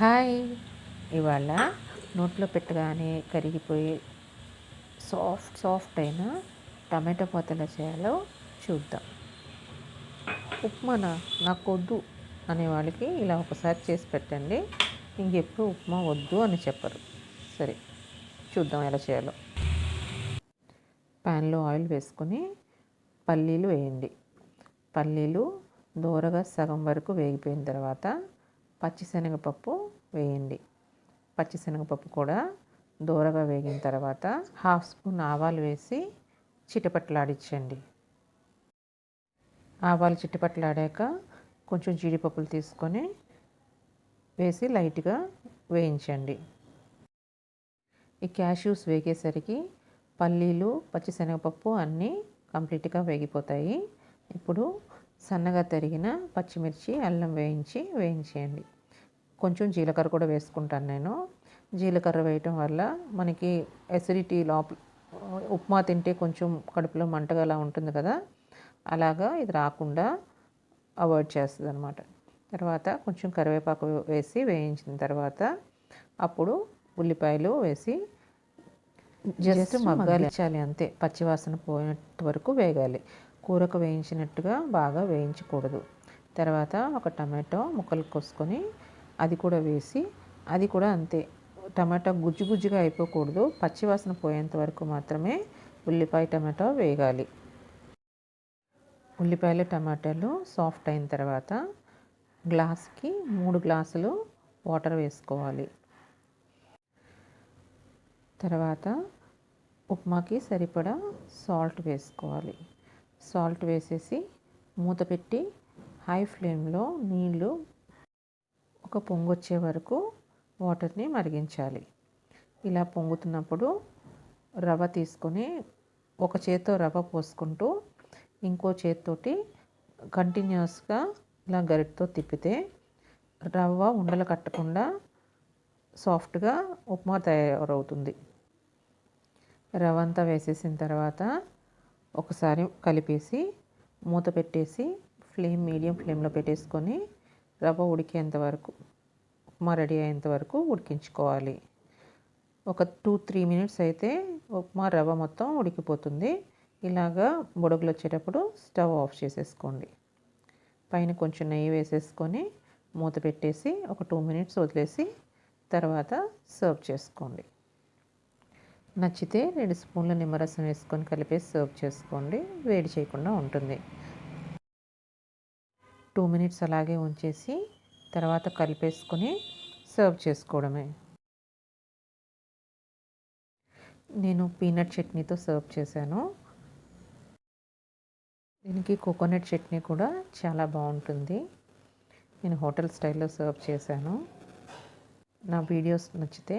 Hi. ఇవాళ నోట్లో పెట్టగానే కరిగిపోయి సాఫ్ట్ సాఫ్ట్ అయిన టమాటో పాత ఎలా చేయాలో చూద్దాం. ఉప్మానా నాకు వద్దు అనే వాళ్ళకి ఇలా ఒకసారి చేసి పెట్టండి. ఇంకెప్పుడు ఉప్మా వద్దు అని చెప్పరు. సరే చూద్దాం ఎలా చేయాలో. ప్యాన్లో ఆయిల్ వేసుకొని పల్లీలు వేయండి. పల్లీలు దూరగా సగం వరకు వేగిపోయిన తర్వాత పచ్చిశనగపప్పు వేయండి. పచ్చిశనగపప్పు కూడా దూరగా వేగిన తర్వాత హాఫ్ స్పూన్ ఆవాలు వేసి చిటపట్లాడించండి ఆవాలు చిటపట్లాడాక కొంచెం జీడిపప్పులు తీసుకొని వేసి లైట్గా వేయించండి. ఈ క్యాష్యూస్ వేగేసరికి పల్లీలు పచ్చిశనగపప్పు అన్నీ కంప్లీట్గా వేగిపోతాయి. ఇప్పుడు సన్నగా తరిగిన పచ్చిమిర్చి అల్లం వేయించి వేయించేయండి. కొంచెం జీలకర్ర కూడా వేసుకుంటాను నేను. జీలకర్ర వేయటం వల్ల మనకి ఎసిడిటీ లోపల ఉప్మా తింటే కొంచెం కడుపులో మంటగా అలా ఉంటుంది కదా. అలాగా ఇది రాకుండా అవాయిడ్ చేస్తుంది అనమాట తర్వాత కొంచెం కరివేపాకు వేసి వేయించిన తర్వాత అప్పుడు ఉల్లిపాయలు వేసి జస్ట్ మగ్గాలించాలి అంతే. పచ్చివాసన పోయినంత వరకు వేగాలి. కూరకు వేయించినట్టుగా బాగా వేయించకూడదు. తర్వాత ఒక టమాటో ముక్కలు కోసుకొని అది కూడా వేసి అది కూడా అంతే. టమాటా గుజ్జు గుజ్జుగా అయిపోకూడదు. పచ్చివాసన పోయేంత వరకు మాత్రమే ఉల్లిపాయ టమాటో వేగాలి. ఉల్లిపాయలు టమాటాలు సాఫ్ట్ అయిన తర్వాత గ్లాస్కి మూడు గ్లాసులు వాటర్ వేసుకోవాలి. తర్వాత ఉప్మాకి సరిపడా సాల్ట్ వేసుకోవాలి. సాల్ట్ వేసేసి మూత పెట్టి హై ఫ్లేమ్లో నీళ్ళు ఒక పొంగు వచ్చే వరకు వాటర్ని మరిగించాలి. ఇలా పొంగుతున్నప్పుడు రవ్వ తీసుకొని ఒక చేత్తో రవ్వ పోసుకుంటూ ఇంకో చేత్తోటి కంటిన్యూస్గా ఇలా గరిటతో తిప్పితే రవ్వ ఉండలు కట్టకుండా సాఫ్ట్గా ఉప్మా తయారవుతుంది. రవ్వ అంతా వేసేసిన తర్వాత ఒకసారి కలిపేసి మూత పెట్టేసి ఫ్లేమ్ మీడియం ఫ్లేమ్లో పెట్టేసుకొని రవ్వ ఉడికేంత వరకు ఉప్మా రెడీ అయ్యేంత వరకు ఉడికించుకోవాలి. ఒక టూ త్రీ మినిట్స్ అయితే ఉప్మా రవ్వ మొత్తం ఉడికిపోతుంది. ఇలాగా బుడగలు వచ్చేటప్పుడు స్టవ్ ఆఫ్ చేసేసుకోండి. పైన కొంచెం నెయ్యి వేసేసుకొని మూత పెట్టేసి ఒక టూ మినిట్స్ వదిలేసి తర్వాత సర్వ్ చేసుకోండి. నచ్చితే రెండు స్పూన్ల నిమ్మరసం వేసుకొని కలిపేసి సర్వ్ చేసుకోండి. వేడి చేయకుండా ఉంటుంది. టూ మినిట్స్ అలాగే ఉంచేసి తర్వాత కలిపేసుకొని సర్వ్ చేసుకోవడమే. నేను పీనట్ చట్నీతో సర్వ్ చేశాను. దీనికి కోకోనట్ చట్నీ కూడా చాలా బాగుంటుంది. నేను హోటల్ స్టైల్లో సర్వ్ చేశాను. నా వీడియోస్ నచ్చితే